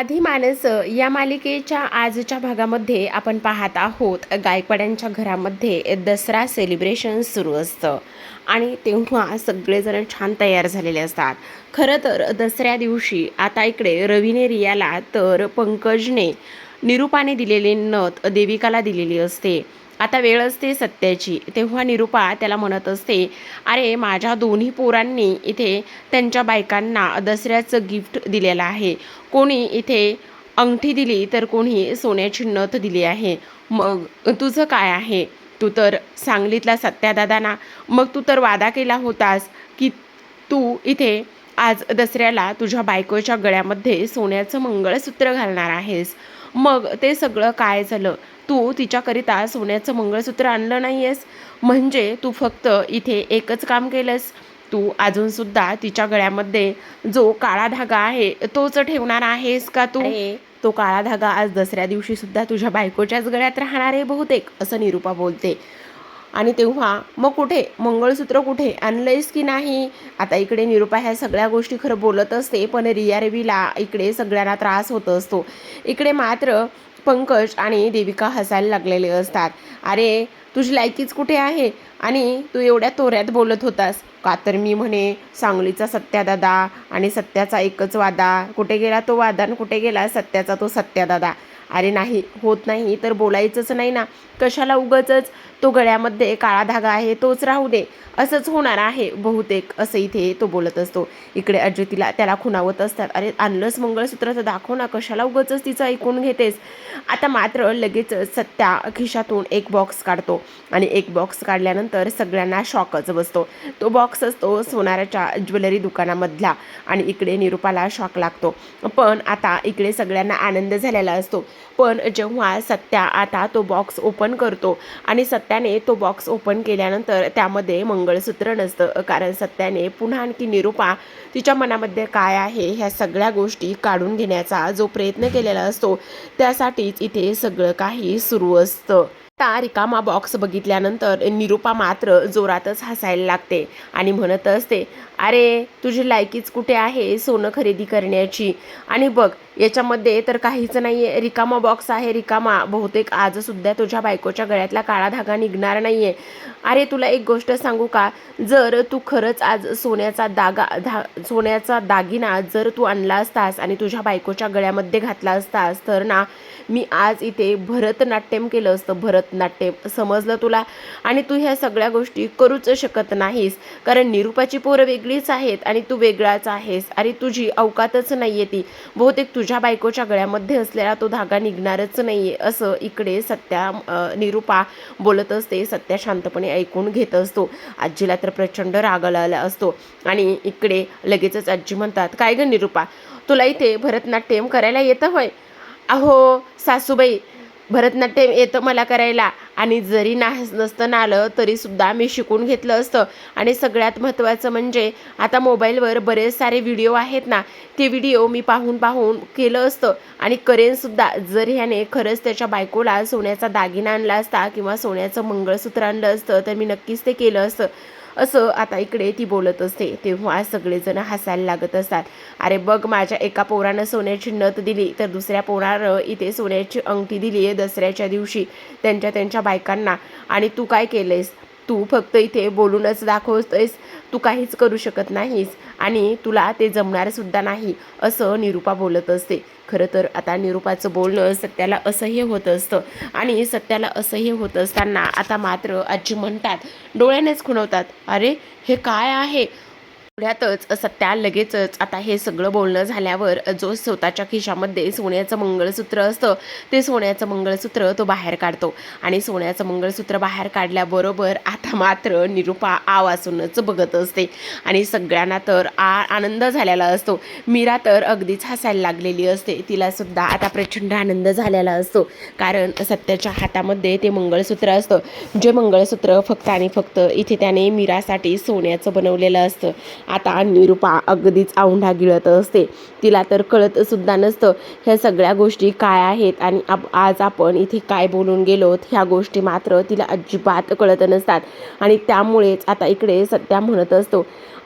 साधी माणसं या मालिकेच्या आजच्या भागामध्ये आपण पाहत आहोत. गायकवाड्यांच्या घरामध्ये दसरा सेलिब्रेशन सुरू असतं. आणि तेव्हा सगळेजण छान तयार झालेले असतात. खरं तर दसऱ्या दिवशी आता इकडे रवीने रियाला तर पंकजने निरूपाने दिलेली नथ देविकाला दिलेली असते. आता वेळ असते सत्याची. तेव्हा निरूपा त्याला म्हणत असते अरे माझ्या दोन्ही पोरांनी इथे त्यांच्या बायकांना दसऱ्याचं गिफ्ट दिलेलं आहे. कोणी इथे अंगठी दिली तर कोणी सोन्याची नथ दिली आहे. मग तुझं काय आहे? तू तर सांगलीतला सत्यादादा ना मग तू तर वादा केला होतास की तू इथे आज दसऱ्याला तुझ्या बायकोच्या गळ्यामध्ये सोन्याचं मंगळसूत्र घालणार आहेस. मग ते सगळं काय झालं? तू तिच्याकरिता सोन्याचं मंगळसूत्र आणलं नाही आहेस म्हणजे तू फक्त इथे एकच काम केलंस. तू अजूनसुद्धा तिच्या गळ्यामध्ये जो काळा धागा आहे तोच ठेवणार आहेस का तू? तो काळा धागा आज दसऱ्या दिवशी सुद्धा तुझ्या बायकोच्याच गळ्यात राहणार आहे बहुतेक असं निरूपा बोलते. आणि तेव्हा मग कुठे? मंगळसूत्र कुठे? आणलंयस की नाही? आता इकडे निरुपा ह्या सगळ्या गोष्टी खरं बोलत असते पण रिया रवीला इकडे सगळ्यांना त्रास होत असतो. इकडे मात्र पंकज आणि देविका हसायला लागलेले असतात. अरे तुझी लायकीच कुठे आहे? आणि तू एवढ्या तोऱ्यात बोलत होतास. का तर मी म्हणे सांगलीचा सत्यादादा आणि सत्याचा एकच वादा. कुठे गेला तो वादा आणि कुठे गेला सत्याचा तो सत्यादादा? अरे नाही होत नाही तर बोलायचंच नाही ना. कशाला उगचच? तो गळ्यामध्ये काळा धागा आहे तोच राहू दे असंच होणार आहे बहुतेक असं इथे तो बोलत असतो. इकडे अजितीला त्याला खुणावत असतात. अरे आणलंच मंगळसूत्र तर दाखव ना कशाला उगचच तिचं ऐकून घेतेस? आता मात्र लगेच सत्या खिशातून एक बॉक्स काढतो आणि एक बॉक्स काढल्यानंतर सगळ्यांना शॉकच बसतो. तो बॉक्स असतो सोनाराच्या ज्वेलरी दुकानामधला आणि इकडे निरूपाला शॉक लागतो. पण आता इकडे सगळ्यांना आनंद झालेला असतो. पण जेव्हा सत्या आता तो बॉक्स ओपन करतो आणि सत्याने तो बॉक्स ओपन केल्यानंतर त्यामध्ये मंगळसूत्र नसतं कारण सत्याने पुन्हा आणखी निरूपा तिच्या मनामध्ये काय आहे ह्या सगळ्या गोष्टी काढून घेण्याचा जो प्रयत्न केलेला असतो त्यासाठीच इथे सगळं काही सुरू असतं. आता रिकामा बॉक्स बघितल्यानंतर निरूपा मात्र जोरातच हसायला लागते आणि म्हणत असते अरे तुझी लायकीच कुठे आहे सोनं खरेदी करण्याची? आणि बघ याच्यामध्ये तर काहीच नाही आहे रिकामा बॉक्स आहे रिकामा. बहुतेक आजसुद्धा तुझ्या बायकोच्या गळ्यातला काळा धागा निघणार नाही आहे अरे तुला एक गोष्ट सांगू का? जर तू खरंच आज सोन्याचा दागा धा सोन्याचा दागिना जर तू आणला असतास आणि तुझ्या बायकोच्या गळ्यामध्ये घातला असतास तर ना मी आज इथे भरतनाट्यम केलं असतं. भरतनाट्यम समजलं तुला? आणि तू ह्या सगळ्या गोष्टी करूच शकत नाहीस. कारण निरूपाची पोरं वेगळी वेगळीच आहेत आणि तू वेगळाच आहेस. आणि तुझी अवकातच नाही आहे ती. बहुतेक तुझ्या बायकोच्या गळ्यामध्ये असलेला तो धागा निघणारच नाही आहे असं इकडे सत्या निरुपा निरूपा बोलत असते. सत्या शांतपणे ऐकून घेत असतो. आजीला तर प्रचंड राग आलेला असतो. आणि इकडे लगेचच आजी म्हणतात काय ग निरूपा तुला इथे भरतनाट्यम करायला येतं होय? अहो सासूबाई भरतनाट्यम येतं मला करायला. आणि जरी ना नसतं आलं तरीसुद्धा मी शिकून घेतलं असतं. आणि सगळ्यात महत्त्वाचं म्हणजे आता मोबाईलवर बरेच सारे व्हिडिओ आहेत ना ते व्हिडिओ मी पाहून पाहून केलं असतं. आणि करेनसुद्धा जर ह्याने खरंच त्याच्या बायकोला सोन्याचा दागिना आणला असता किंवा सोन्याचं मंगळसूत्र आणलं असतं तर मी नक्कीच ते केलं असतं. असं आता इकडे ती बोलत असते तेव्हा सगळेजण हसायला लागत असतात. अरे बघ माझ्या एका पोरानं सोन्याची नथ दिली तर दुसऱ्या पोरानं इथे सोन्याची अंगठी दिली आहे दसऱ्याच्या दिवशी त्यांच्या त्यांच्या बायकांना. आणि तू काय केलंयस? तू फक्त इथे बोलूनच दाखवतोयस. तू काहीच करू शकत नाहीस. आणि तुला ते जमणार सुद्धा नाही असं निरूपा बोलत असते. खरं तर आता निरूपाचं बोलणं सत्याला असह्य होत असतं आणि सत्याला असह्य होत असताना आता मात्र आजी म्हणतात डोळ्यानेच खुणवतात अरे हे काय आहे? तेवढ्यातच सत्या लगेचच. आता हे सगळं बोलणं झाल्यावर जो स्वतःच्या खिशामध्ये सोन्याचं मंगळसूत्र असतं ते सोन्याचं मंगळसूत्र तो बाहेर काढतो. आणि सोन्याचं मंगळसूत्र बाहेर काढल्याबरोबर आता मात्र निरूपा आवासूनच बघत असते. आणि सगळ्यांना तर आ आनंद झालेला असतो. मीरा तर अगदीच हसायला लागलेली असते. तिला सुद्धा आता प्रचंड आनंद झालेला असतो. कारण सत्याच्या हातामध्ये ते मंगळसूत्र असतं. जे मंगळसूत्र फक्त आणि फक्त इथे त्याने मीरासाठी सोन्याचं बनवलेलं असतं. आता निरूपा अगदीच औंढा गिळत असते. तिला तर कळत सुद्धा नसतं ह्या सगळ्या गोष्टी काय आहेत आणि आप आज आपण इथे काय बोलून गेलो ह्या गोष्टी मात्र तिला अजिबात कळत नसतात. आणि त्यामुळेच आता इकडे सत्या म्हणत असतो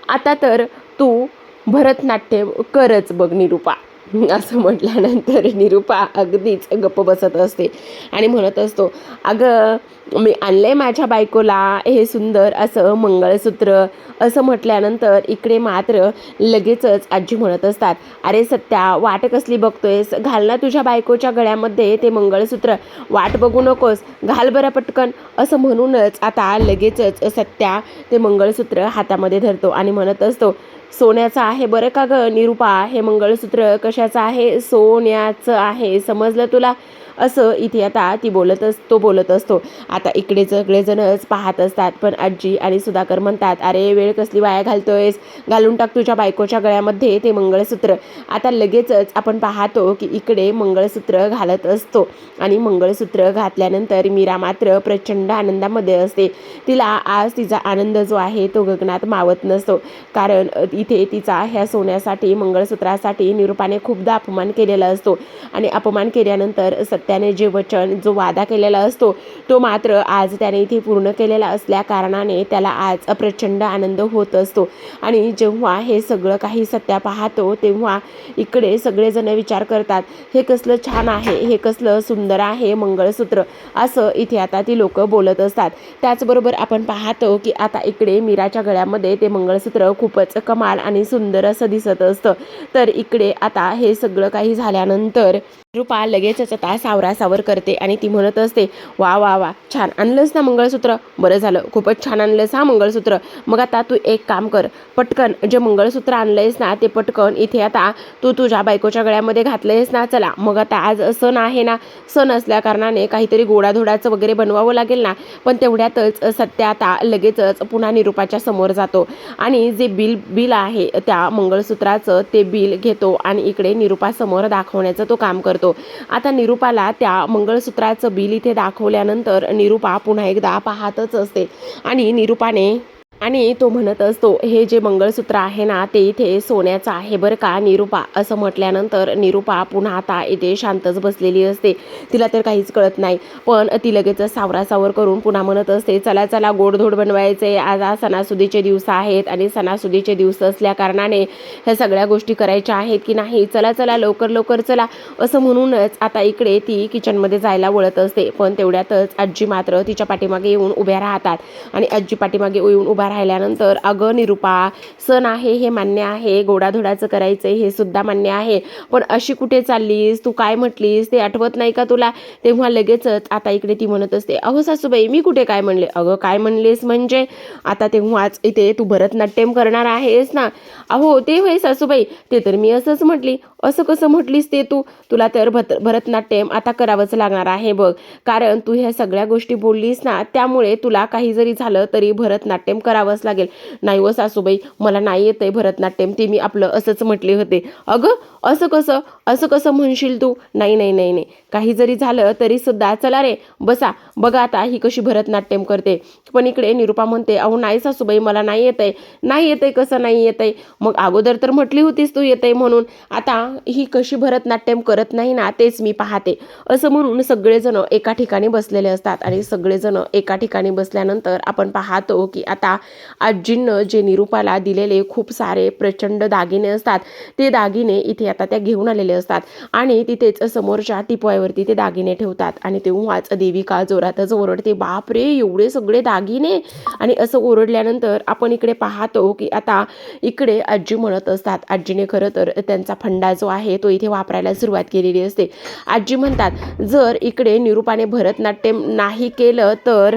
आता तर तू भरतनाट्यम करच बघ निरूपा. असं म्हटल्यानंतर निरुपा अगदीच गप्प बसत असते आणि म्हणत असतो अगं मी आणलं आहे माझ्या बायकोला हे सुंदर असं मंगळसूत्र. असं म्हटल्यानंतर इकडे मात्र लगेचच आजी म्हणत असतात अरे सत्या वाट कसली बघतोयस? घाल ना तुझ्या बायकोच्या गळ्यामध्ये ते मंगळसूत्र. वाट बघू नकोस. घाल बरं पटकन. असं म्हणूनच आता लगेचच सत्या ते मंगळसूत्र हातामध्ये धरतो आणि म्हणत असतो सोन्याचं आहे बरं का ग? निरुपा हे मंगळसूत्र कशाचं आहे? सोन्याचं आहे. समजलं तुला? असं इथे आता ती बोलत अस तो बोलत असतो. आता इकडे सगळेजणच पाहत असतात पण आजी आणि सुधाकर म्हणतात अरे वेळ कसली वाया घालतोयस? घालून टाक तुझ्या बायकोच्या गळ्यामध्ये ते मंगळसूत्र. आता लगेचच आपण पाहतो की इकडे मंगळसूत्र घालत असतो आणि मंगळसूत्र घातल्यानंतर मीरा मात्र प्रचंड आनंदामध्ये असते. तिला आज तिचा आनंद जो आहे तो गगनात मावत नसतो. कारण इथे तिचा ह्या सोन्यासाठी मंगळसूत्रासाठी निरूपाने खूपदा अपमान केलेला असतो. आणि अपमान केल्यानंतर सत त्याने जे वचन जो वादा केलेला असतो तो मात्र आज त्याने इथे पूर्ण केलेला असल्या कारणाने त्याला आज प्रचंड आनंद होत असतो. आणि जेव्हा हे सगळं काही सत्या पाहतो तेव्हा इकडे सगळेजण विचार करतात हे कसलं छान आहे हे कसलं सुंदर आहे मंगळसूत्र. असं इथे आता ती लोक बोलत असतात. त्याचबरोबर आपण पाहतो की आता इकडे मीराच्या गळ्यामध्ये ते मंगळसूत्र खूपच कमाल आणि सुंदर असं दिसत असतं. तर इकडे आता हे सगळं काही झाल्यानंतर रुपा लगेचच आता सावरासावर करते आणि ती म्हणत असते वा वा वा छान आणलंस ना मंगळसूत्र? बरं झालं खूपच छान आणलंस हा मंगळसूत्र. मग आता तू एक काम कर पटकन जे मंगळसूत्र आणलंयस ना ते पटकन इथे आता तू तुझ्या बायकोच्या गळ्यामध्ये घातलंयस ना चला. मग आता आज सण आहे ना सण असल्याकारणाने काहीतरी गोडाधोडाचं वगैरे बनवावं लागेल ना पण तेवढ्यातच सत्य आता लगेचच पुन्हा निरूपाच्या समोर जातो आणि जे बिल बिल आहे त्या मंगळसूत्राचं ते बिल घेतो आणि इकडे निरूपासमोर दाखवण्याचं तो काम करतो. आता निरूपाला त्या मंगळसूत्राचं बिल इथे दाखवल्यानंतर निरूपा पुन्हा एकदा पाहतच असते. आणि निरूपाने आणि तो म्हणत असतो हे जे मंगळसूत्र आहे ना ते इथे सोन्याचं आहे बरं का निरूपा? असं म्हटल्यानंतर निरूपा पुन्हा आता इथे शांतच बसलेली असते. तिला तर काहीच कळत नाही पण ती लगेच सावरासावर करून पुन्हा म्हणत असते चला चला गोडधोड बनवायचे. आज आज सणासुदीचे दिवस आहेत आणि सणासुदीचे दिवस असल्या कारणाने ह्या सगळ्या गोष्टी करायच्या आहेत की नाही? चला चला लवकर लवकर चला. असं म्हणूनच आता इकडे ती किचनमध्ये जायला वळत असते पण तेवढ्यातच आजी मात्र तिच्या पाठीमागे येऊन उभ्या राहतात आणि आजी पाठीमागे येऊन उभा राहिल्यानंतर अगं निरूपा सण आहे हे मान्य आहे गोडाधोडाचं करायचं हे सुद्धा मान्य आहे. पण अशी कुठे चाललीस? तू काय म्हटलीस? ते आठवत नाही का तुला? तेव्हा लगेचच आता इकडे ती म्हणत असते अहो सासूबाई मी कुठे काय म्हणले? अगं काय म्हणलेस म्हणजे? आता तेव्हाच इथे तू भरतनाट्यम करणार आहेस ना. अहो ते होय सासूबाई ते तर मी असंच म्हटली. असं कसं म्हटलीस ते तू? तुला तर भत भरतनाट्यम आता करावंच लागणार आहे बघ. कारण तू ह्या सगळ्या गोष्टी बोललीस ना त्यामुळे तुला काही जरी झालं तरी भरतनाट्यम कर करावंच लागेल. नाही व सासूबाई मला नाही येत आहे भरतनाट्यम ते मी आपलं असंच म्हटले होते. अगं असं कसं? असं कसं म्हणशील तू? नाही नाही नाही नाही. काही जरी झालं तरी सुद्धा चला रे बसा. बघा आता ही कशी भरतनाट्यम करते. पण इकडे निरूपा म्हणते अहो नाही सासूबाई मला नाही येत आहे नाही येत आहे कसं नाही येत आहे मग अगोदर तर म्हटली होतीस तू येतंय म्हणून. आता ही कशी भरतनाट्यम करत नाही ना तेच मी पाहते. असं म्हणून सगळेजण एका ठिकाणी बसलेले असतात आणि सगळेजण एका ठिकाणी बसल्यानंतर आपण पाहतो की आता आजींनं जे निरूपाला दिलेले खूप सारे प्रचंड दागिने असतात ते दागिने इथे आता त्या घेऊन आलेले असतात. आणि तिथेच समोरच्या टिपवायवरती ते दागिने ठेवतात. आणि तेव्हाच देविका जोरातच ओरडते बाप रे एवढे सगळे दागिने? आणि असं ओरडल्यानंतर आपण इकडे पाहतो की आता इकडे आजी म्हणत असतात. आजीने खरं तर त्यांचा फंडा जो आहे तो इथे वापरायला सुरुवात केलेली असते. आजी म्हणतात जर इकडे निरूपाने भरतनाट्यम नाही केलं तर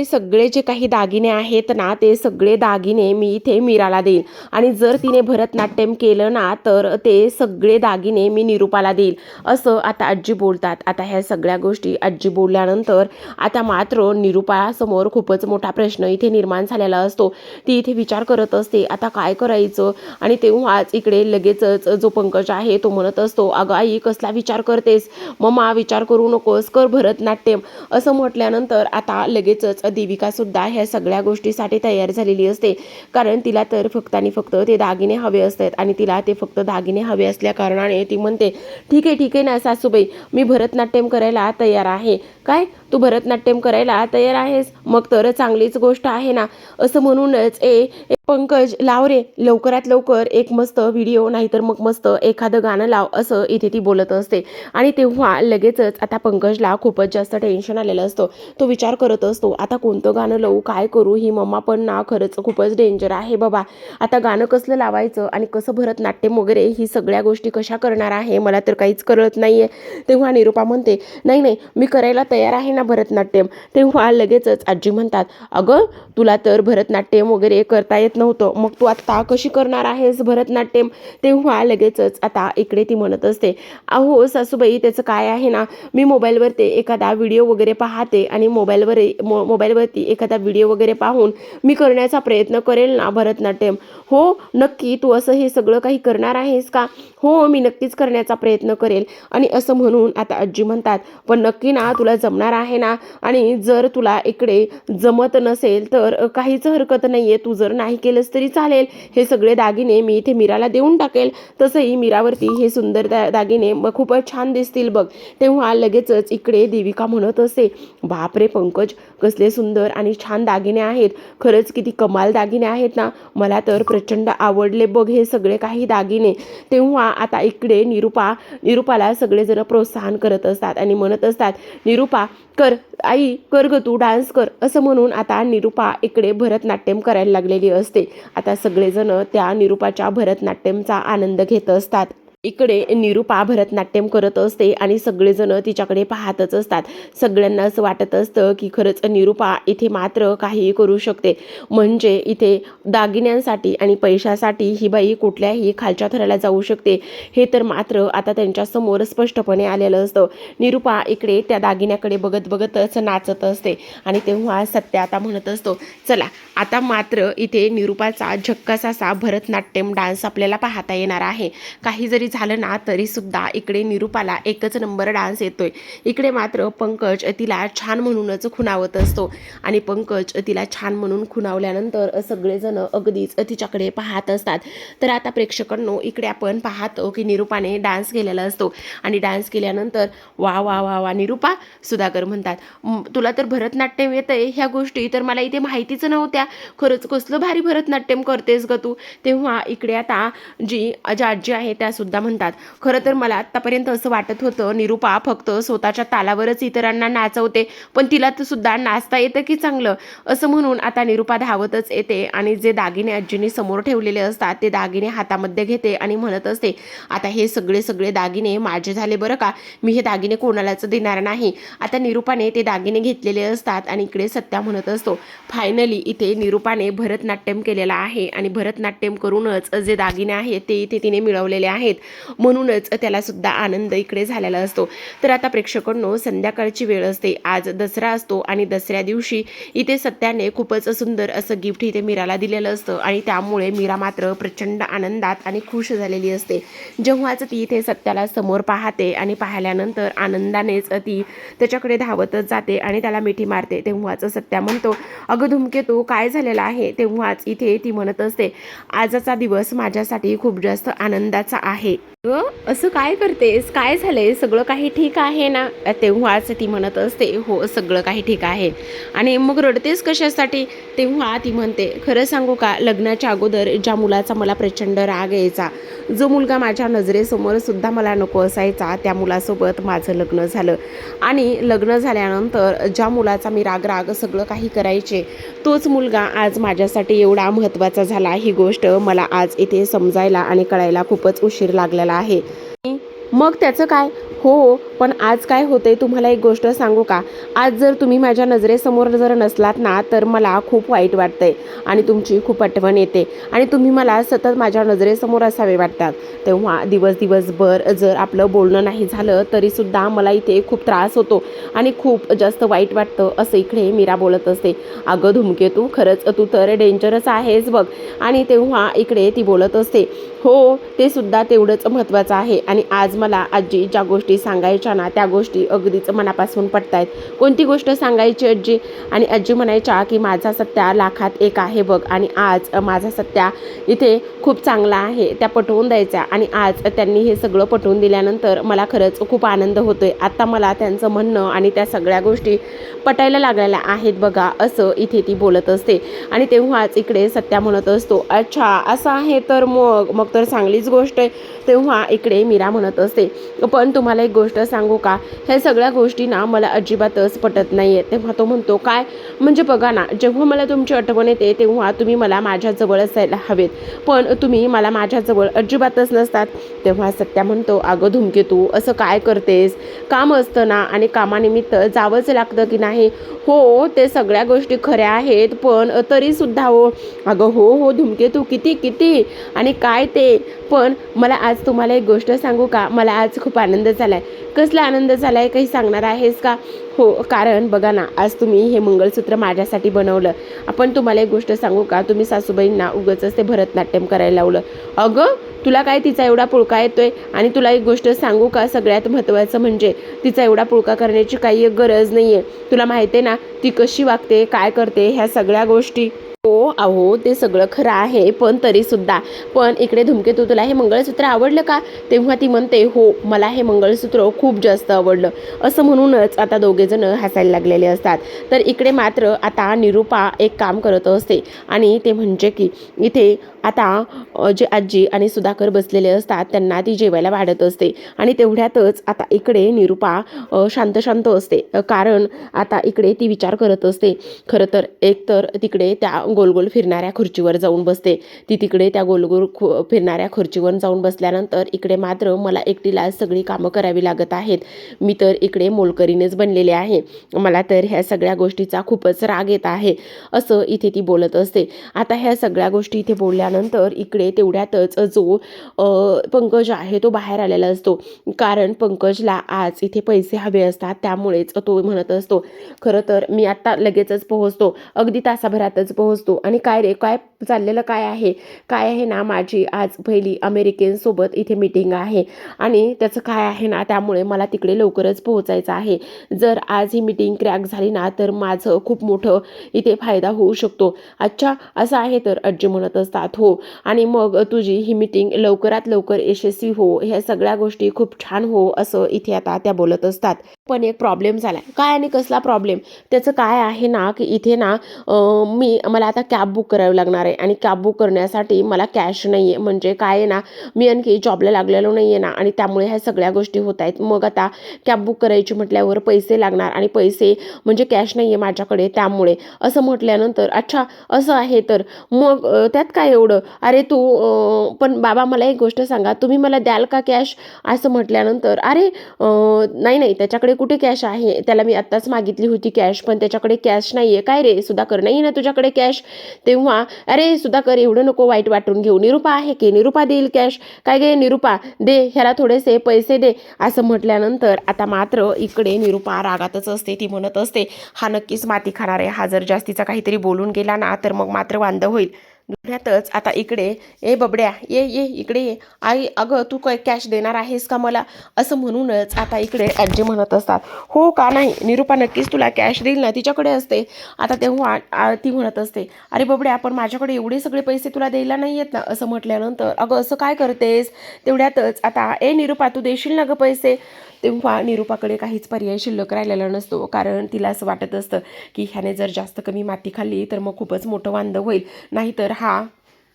हे सगळे जे काही दागिने आहेत ना ते सगळे दागिने मी इथे मीराला देईल. आणि जर तिने भरतनाट्यम केलं ना तर ते सगळे दागिने मी निरूपाला देईल. असं आता आजी बोलतात. आता ह्या सगळ्या गोष्टी आजी बोलल्यानंतर आता मात्र निरूपासमोर खूपच मोठा प्रश्न इथे निर्माण झालेला असतो. ती इथे विचार करत असते आता काय करायचं? आणि तेव्हाच इकडे लगेचच जो पंकज आहे तो म्हणत असतो अगं आई कसला विचार करतेस? ममा विचार करू नकोस. कर भरतनाट्यम. असं म्हटल्यानंतर आता लगेचच देविका सुद्धा ह्या सगळ्या गोष्टीसाठी तयार झालेली असते. कारण तिला तर फक्त आणि फक्त ते दागिने हवे असतात आणि तिला ते फक्त दागिने हवे असल्या कारणाने ती म्हणते ठीक आहे ठीक आहे ना सासूबाई मी भरतनाट्यम करायला तयार आहे. काय? तू भरतनाट्यम करायला तयार आहेस? मग तर चांगलीच गोष्ट आहे ना. असं म्हणूनच ए, पंकज लाव रे लवकरात लवकर एक मस्त व्हिडिओ नाहीतर मग मस्त एखादं गाणं लाव असं इथे ती बोलत असते. आणि तेव्हा लगेचच आता पंकजला खूपच जास्त टेन्शन आलेलं असतं. तो विचार करत असतो आता कोणतं गाणं लावू काय करू? ही मम्मा पण ना खरंच खूपच डेंजर आहे बाबा. आता गाणं कसलं लावायचं आणि कसं भरतनाट्यम वगैरे ही सगळ्या गोष्टी कशा करणार आहे मला तर काहीच कळत नाही आहे तेव्हा निरूपा म्हणते नाही नाही मी करायला तयार आहे ना भरतनाट्यम. तेव्हा लगेचच आजी म्हणतात अगं तुला तर भरतनाट्यम वगैरे करता येत नव्हतं. मग तू आत्ता कशी करणार आहेस भरतनाट्यम? तेव्हा लगेचच आता इकडे ती म्हणत असते अहो सासूबाई त्याचं काय आहे ना मी मोबाईलवरती एखादा व्हिडिओ वगैरे पाहते आणि मोबाईलवर मो मोबाईलवरती एखादा व्हिडिओ वगैरे पाहून मी करण्याचा प्रयत्न करेल ना भरतनाट्यम? हो नक्की तू असं हे सगळं काही करणार आहेस का? हो मी नक्कीच करण्याचा प्रयत्न करेल. आणि असं म्हणून आता आजी म्हणतात पण नक्की ना तुला जमणार आहे ना आणि जर तुला इकडे जमत नसेल तर काहीच हरकत नाही आहे तू जर नाही केलंस तरी चालेल. हे सगळे दागिने मी इथे मीराला देऊन टाकेल. तसंही मीरावरती हे सुंदर दा दागिने मग खूपच छान दिसतील बघ. तेव्हा लगेचच इकडे देविका म्हणत असे बापरे पंकज कसले सुंदर आणि छान दागिने आहेत. खरंच किती कमाल दागिने आहेत ना. मला तर प्रचंड आवडले बघ हे सगळे काही दागिने. तेव्हा आता इकडे निरुपा निरुपाला सगळेजण प्रोत्साहन करत असतात आणि म्हणत असतात निरुपा कर आई कर ग तू डान्स कर. असं म्हणून आता निरुपा इकडे भरतनाट्यम करायला लागलेली असते. आता सगळेजण त्या निरुपाच्या भरतनाट्यमचा आनंद घेत असतात. इकडे निरुपा भरतनाट्यम करत असते आणि सगळेजण तिच्याकडे पाहतच असतात. सगळ्यांना असं वाटत असतं की खरंच निरुपा इथे मात्र काहीही करू शकते. म्हणजे इथे दागिन्यांसाठी आणि पैशासाठी ही बाई कुठल्याही खालच्या थराला जाऊ शकते. हे तर मात्र आता त्यांच्यासमोर स्पष्टपणे आलेलं असतं. निरुपा इकडे त्या दागिन्याकडे बघत बघतच नाचत असते आणि तेव्हा सत्य आता म्हणत असतो चला आता मात्र इथे निरुपाचा झक्कास असा भरतनाट्यम डान्स आपल्याला पाहता येणार आहे. काही जरी झालं ना तरी सुद्धा इकडे निरुपाला एकच नंबर डान्स येतोय. इकडे मात्र पंकज तिला छान म्हणूनच खुणावत असतो. आणि पंकज तिला छान म्हणून खुणावल्यानंतर सगळेजण अगदीच तिच्याकडे पाहत असतात. तर आता प्रेक्षकांनो इकडे आपण पाहतो की निरुपाने डान्स केलेला असतो. आणि डान्स केल्यानंतर वा वा वा वा निरूपा सुधाकर म्हणतात तुला तर भरतनाट्यम येतंय ह्या गोष्टी तर मला इथे माहितीच नव्हत्या. खरंच कसलं भारी भरतनाट्यम करतेस ग तू. तेव्हा इकडे आता जी ज्या आजी आहे त्यासुद्धा सुद्धा म्हणतात खरं तर मला आत्तापर्यंत असं वाटत होतं निरुपा फक्त स्वतःच्या तालावरच इतरांना नाचवते पण तिला तर सुद्धा नाचता येतं की चांगलं? असं म्हणून आता निरुपा धावतच येते आणि जे दागिने आजींनी समोर ठेवलेले असतात ते दागिने हातामध्ये घेते आणि म्हणत असते आता हे सगळे सगळे दागिने माझे झाले बरं का? मी हे दागिने कोणालाच देणार नाही. आता निरुपाने ते दागिने घेतलेले असतात आणि इकडे सत्या म्हणत असतो फायनली इथे निरुपाने भरतनाट्यम केलेलं आहे आणि भरतनाट्यम करूनच जे दागिने आहेत ते इथे तिने मिळवलेले आहेत. म्हणूनच त्याला सुद्धा आनंद इकडे झालेला असतो. तर आता प्रेक्षकांनो संध्याकाळची वेळ असते. आज दसरा असतो आणि दसऱ्या दिवशी इथे सत्याने खूपच सुंदर असं गिफ्ट इथे मीराला दिलेलं असतं आणि त्यामुळे मीरा मात्र प्रचंड आनंदात आणि खुश झालेली असते. जेव्हाच ती इथे सत्याला समोर पाहते आणि पाहिल्यानंतर आनंदानेच ती त्याच्याकडे धावतच जाते आणि त्याला मिठी मारते. तेव्हाच सत्या म्हणतो अगं धुमकेतू काय झालेला आहे? तेव्हाच इथे ती म्हणत असते आजचा दिवस माझ्यासाठी खूप जास्त आनंदाचा आहे. अ, असं काय करतेस? काय झालंय? सगळं काही ठीक आहे ना? तेव्हाच ती म्हणत असते हो सगळं काही ठीक आहे. आणि मग रडतेस कशासाठी? तेव्हा ती म्हणते खरं सांगू का? लग्नाच्या अगोदर ज्या मुलाचा मला प्रचंड राग यायचा जो मुलगा माझ्या नजरेसमोर सुद्धा मला नको असायचा त्या मुलासोबत माझं लग्न झालं. आणि लग्न झाल्यानंतर ज्या मुलाचा मी राग राग सगळं काही करायचे तोच मुलगा आज माझ्यासाठी एवढा महत्त्वाचा झाला. ही गोष्ट मला आज इथे समजायला आणि कळायला खूपच उशीर लागला. लागलेला आहे. मग त्याचं काय? हो पण आज काय होतंय तुम्हाला एक गोष्ट सांगू का? आज जर तुम्ही माझ्या नजरेसमोर जर नसलात ना तर मला खूप वाईट वाटतंय आणि तुमची खूप आठवण येते आणि तुम्ही मला सतत माझ्या नजरेसमोर असावे वाटतात. तेव्हा दिवस दिवसभर जर आपलं बोलणं नाही झालं तरीसुद्धा मला इथे खूप त्रास होतो आणि खूप जास्त वाईट वाटतं असं इकडे मीरा बोलत असते. अगं धुमके तू खरंच तू तर डेंजरच आहेस बघ. आणि तेव्हा इकडे ती बोलत असते. हो ते सुद्धा तेवढंच महत्त्वाचं आहे आणि आज मला आजी ज्या गोष्टी सांगायच्या ना त्या गोष्टी अगदीच मनापासून पटतायत कोणती गोष्ट सांगायची आजी? आणि आजी म्हणायच्या की माझा सत्या लाखात एक आहे बघ. आणि आज माझा सत्या इथे खूप चांगला आहे. त्या पटवून द्यायच्या. आणि आज त्यांनी हे सगळं पटवून दिल्यानंतर मला खरंच खूप आनंद होतो आहे आत्ता मला त्यांचं म्हणणं आणि त्या सगळ्या गोष्टी पटायला लागलेल्या आहेत बघा असं इथे ती बोलत असते. आणि तेव्हाच इकडे सत्या म्हणत असतो अच्छा असं आहे तर मग मग तर चांगलीच गोष्ट आहे. तेव्हा इकडे मीरा म्हणत असते पण तुम्हाला एक गोष्ट सांगू का? ह्या सगळ्या गोष्टींना मला अजिबातच पटत नाही आहे तेव्हा तो म्हणतो काय? म्हणजे बघा ना जेव्हा मला तुमची आठवण येते तेव्हा तुम्ही मला माझ्याजवळ असायला हवेत. पण तुम्ही मला माझ्याजवळ अजिबातच नसतात. तेव्हा सत्या म्हणतो अगं धुमके तू असं काय करतेस? काम असतं ना आणि कामानिमित्त जावंच लागतं की नाही? हो ते सगळ्या गोष्टी खऱ्या आहेत पण तरीसुद्धा हो. अगं हो हो धुमके तू किती किती? आणि काय ते? पण मला आज आज तुम्हाला एक गोष्ट सांगू का? मला आज खूप आनंद झाला आहे कसला आनंद झाला आहे काही सांगणार आहेस का? हो कारण बघा ना आज तुम्ही हे मंगळसूत्र माझ्यासाठी बनवलं. आपण तुम्हाला एक गोष्ट सांगू का? तुम्ही सासूबाईंना उगच ते भरतनाट्यम करायला लावलं. अगं तुला काय तिचा एवढा पुळका येतोय? आणि तुला एक गोष्ट सांगू का? सगळ्यात महत्त्वाचं म्हणजे तिचा एवढा पुळका करण्याची काही गरज नाही आहे तुला माहिती आहे ना ती कशी वागते काय करते ह्या सगळ्या गोष्टी. हो अहो ते सगळं खरं आहे पण तरीसुद्धा. पण इकडे धुमकेतू तुला हे मंगळसूत्र आवडलं का? तेव्हा ती म्हणते हो मला हे मंगळसूत्र खूप जास्त आवडलं. असं म्हणूनच आता दोघेजण हसायला लागलेले असतात. तर इकडे मात्र आता निरूपा एक काम करत असते आणि ते म्हणजे की इथे आता जे आजी आणि सुधाकर बसलेले असतात त्यांना ती जेवायला वाढत असते. आणि तेवढ्यातच आता इकडे निरूपा शांत शांत असते. कारण आता इकडे ती विचार करत असते. खरं तर एक तर तिकडे त्या गोल गोल फिरणाऱ्या खुर्चीवर जाऊन बसते. ती तिकडे त्या गोल गोल खु फिरणाऱ्या खुर्चीवर जाऊन बसल्यानंतर इकडे मात्र मला एकटीला सगळी कामं करावी लागत आहेत. मी तर इकडे मोलकरीनेच बनलेले आहे. मला तर ह्या सगळ्या गोष्टीचा खूपच राग येत आहे असं इथे ती बोलत असते. आता ह्या सगळ्या गोष्टी इथे बोलल्यानंतर इकडे तेवढ्यातच जो पंकज आहे तो बाहेर आलेला असतो. कारण पंकजला आज इथे पैसे हवे असतात त्यामुळेच तो म्हणत असतो खरं तर मी आत्ता लगेचच पोहोचतो. अगदी तासाभरातच पोहोच समजतो आणि काय रे? काय चाललेलं? काय आहे? काय आहे ना माझी आज पहिली अमेरिकेनसोबत इथे मीटिंग आहे. आणि त्याचं काय आहे ना त्यामुळे मला तिकडे लवकरच पोहोचायचं आहे. जर आज ही मीटिंग क्रॅक झाली ना तर माझं खूप मोठं इथे फायदा होऊ शकतो. अच्छा असं आहे तर अज्जी म्हणत असतात हो. आणि मग तुझी ही मीटिंग लवकरात लवकर यशस्वी हो. ह्या सगळ्या गोष्टी खूप छान हो असं इथे आता त्या बोलत असतात. पण एक प्रॉब्लेम झाला आहे काय आणि कसला प्रॉब्लेम त्याचं काय आहे ना की इथे ना मी मला आता कॅब बुक करावी लागणार आहे. आणि कॅब बुक करण्यासाठी मला कॅश नाही आहे म्हणजे काय आहे ना मी आणखी जॉबला लागलेलो नाही आहे ना. आणि त्यामुळे ह्या सगळ्या गोष्टी होत आहेत. मग आता कॅब बुक करायची म्हटल्यावर पैसे लागणार. आणि पैसे म्हणजे कॅश नाही आहे माझ्याकडे. त्यामुळे असं म्हटल्यानंतर अच्छा असं आहे तर मग त्यात काय एवढं? अरे तू पण बाबा मला एक गोष्ट सांगा. तुम्ही मला द्याल का कॅश असं म्हटल्यानंतर अरे नाही नाही त्याच्याकडे कुठे कॅश आहे? त्याला मी आत्ताच मागितली होती कॅश पण त्याच्याकडे कॅश नाही आहे काय रे? सुधाकर नाही ना तुझ्याकडे कॅश तेव्हा अरे सुधाकर एवढं नको वाईट वाटून घेऊ. निरुपा आहे की? निरुपा देईल कॅश काय गे निरुपा? दे ह्याला थोडेसे पैसे दे. असं म्हटल्यानंतर आता मात्र इकडे निरुपा रागातच असते ती म्हणत असते हा नक्कीच माती खाणार आहे. हा जर जास्तीचा काहीतरी बोलून गेला ना तर मग मात्र वांद होईल. दुसऱ्यातच आता इकडे ए बबड्या ये ये इकडे ये. आई अगं तू काय कॅश देणार आहेस का मला? असं म्हणूनच आता इकडे आजी म्हणत असतात. हो का नाही? निरुपा नक्कीच तुला कॅश देईल ना? तिच्याकडे असते. आता तेव्हा ती म्हणत असते अरे बबड्या पण माझ्याकडे एवढे सगळे पैसे तुला द्यायला नाही आहेत ना? असं म्हटल्यानंतर अगं असं काय करतेस? तेवढ्यातच आता ए निरुपा तू देशील ना गं पैसे? तेव्हा निरूपाकडे काहीच पर्याय शिल्लक राहिलेला नसतो. कारण तिला असं वाटत असतं की ह्याने जर जास्त कमी माती खाल्ली तर मग खूपच मोठं वांद होईल. नाहीतर हा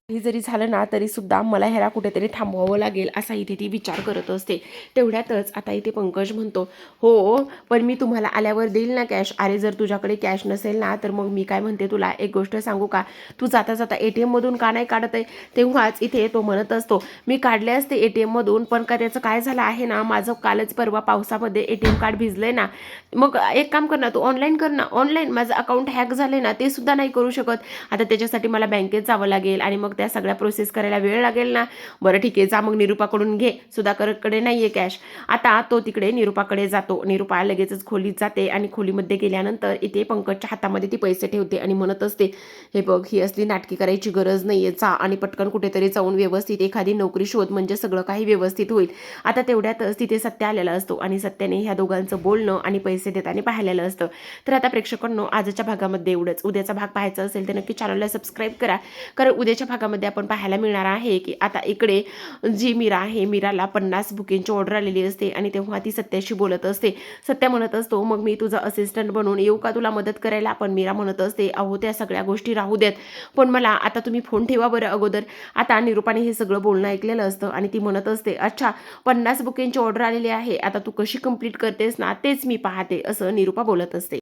हे जरी झालं ना तरी सुद्धा मला ह्याला कुठेतरी थांबवावं लागेल असा इथे ती विचार करत असते. तेवढ्यातच आता इथे पंकज म्हणतो हो पण मी तुम्हाला आल्यावर देईल ना कॅश अरे जर तुझ्याकडे कॅश नसेल ना तर मग मी काय म्हणते तुला? एक गोष्ट सांगू का? तू जाता जाता ए टी एममधून का नाही काढत आहे तेव्हाच इथे तो म्हणत असतो मी काढले असते ए टी एममधून पण का त्याचं काय झालं आहे ना? माझं कालच परवा पावसामध्ये ए टी एम कार्ड भिजलंय ना. मग एक काम कर ना तू ऑनलाईन कर ना. ऑनलाईन माझं अकाउंट हॅक झालंय ना ते सुद्धा नाही करू शकत. आता त्याच्यासाठी मला बँकेत जावं लागेल आणि मग त्या सगळ्या प्रोसेस करायला वेळ लागेल ना? बरं ठीक आहे जा मग निरुपाकडून घे. सुधाकरकडे नाही आहे कॅश आता तो तिकडे निरुपाकडे जातो. निरुपा लगेचच खोलीत जाते आणि खोलीमध्ये गेल्यानंतर इथे पंकजच्या हातामध्ये ती पैसे ठेवते आणि म्हणत असते हे बघ ही असली नाटकी करायची गरज नाही आहे जा आणि पटकन कुठेतरी जाऊन व्यवस्थित एखादी नोकरी शोध म्हणजे सगळं काही व्यवस्थित होईल. आता तेवढ्यातच तिथे सत्य आलेला असतो आणि सत्याने ह्या दोघांचं बोलणं आणि पैसे देताना पाहिलेलं असतं. तर आता प्रेक्षकांनो आजच्या भागामध्ये एवढंच. उद्याचा भाग पाहायचा असेल तर नक्की चॅनलला सबस्क्राईब करा. कारण उद्याच्या भागामध्ये आपण पाहायला मिळणार आहे की आता इकडे जी मीरा आहे मीराला पन्नास बुकिंगची ऑर्डर आलेली असते आणि तेव्हा ती सत्याशी बोलत असते. सत्या म्हणत असतो मग मी तुझा असिस्टंट बनून येऊ का? तुला मदत करायला? पण मीरा म्हणत असते अहो त्या सगळ्या गोष्टी राहू देत. पण मला आता तुम्ही फोन ठेवा बरं अगोदर. आता निरूपाने हे सगळं बोलणं ऐकलेलं असतं आणि ती म्हणत असते अच्छा पन्नास बुकिंगची ऑर्डर आलेली आहे. आता तू कशी कंप्लीट करतेस ना तेच मी पाहते असं निरूपा बोलत असते.